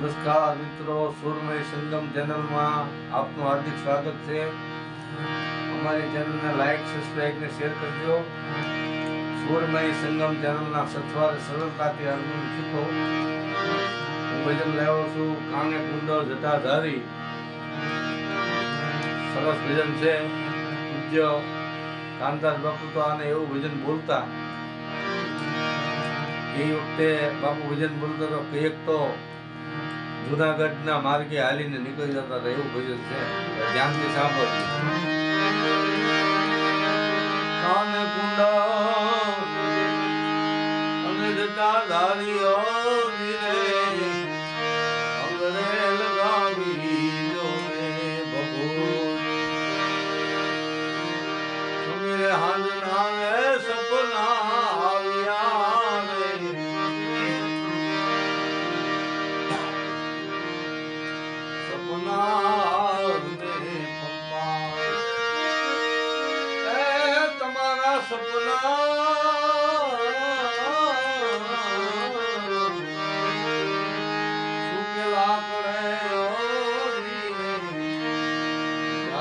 નમસ્કાર મિત્રો, સુરમય સંગમ ચેનલમાં આપનું હાર્દિક સ્વાગત છે. અમારી ચેનલને લાઈક સબસ્ક્રાઈબ ને શેર કરજો. સુરમય સંગમ ચેનલના સથવાર સરળતાથી હાલવું શીખો. ભજન લાવ્યો છું, કાને કુંડો જટાધારી સરસ ભજન છે. પૂજ્ય કાંતાર બાપુ તો આને એવું ભજન બોલતા. એ વખતે બાપુ ભજન બોલતો તો એક તો જુનાગઢના માર્ગે હાલીને નીકળી જતા હતા એવું ભજન છે. ધ્યાનથી સાંભળ્યું કાન અને જટા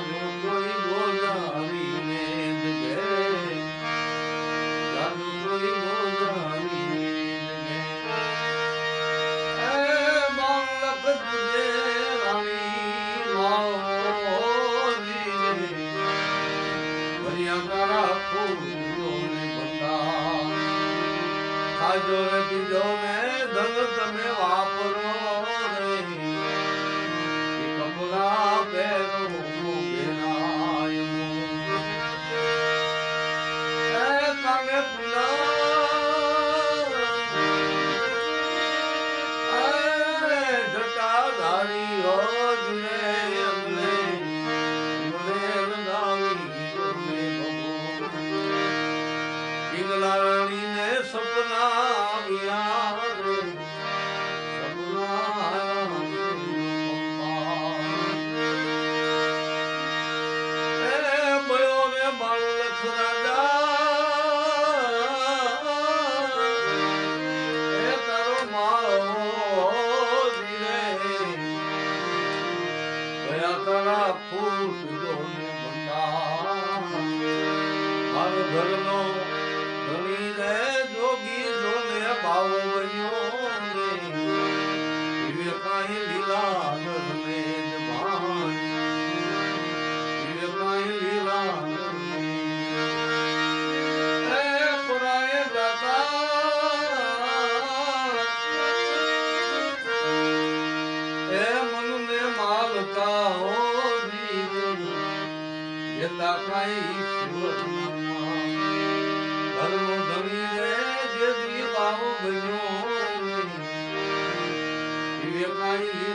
જાજો કોઈ ગોજાવીને જગે જાજો જટાધારી હો જુને અમને પિંગલાણીને સપના આવ્યા રે. સપના ગયા તારા ફૂટ જોને ભંડાર મારો ઘરનો ધણી રે જોગી જોને ભાવ જેતા શિવના ધર્મ ધણી રે જે દીવાઓ બન્યો દિવ્ય કાંઈ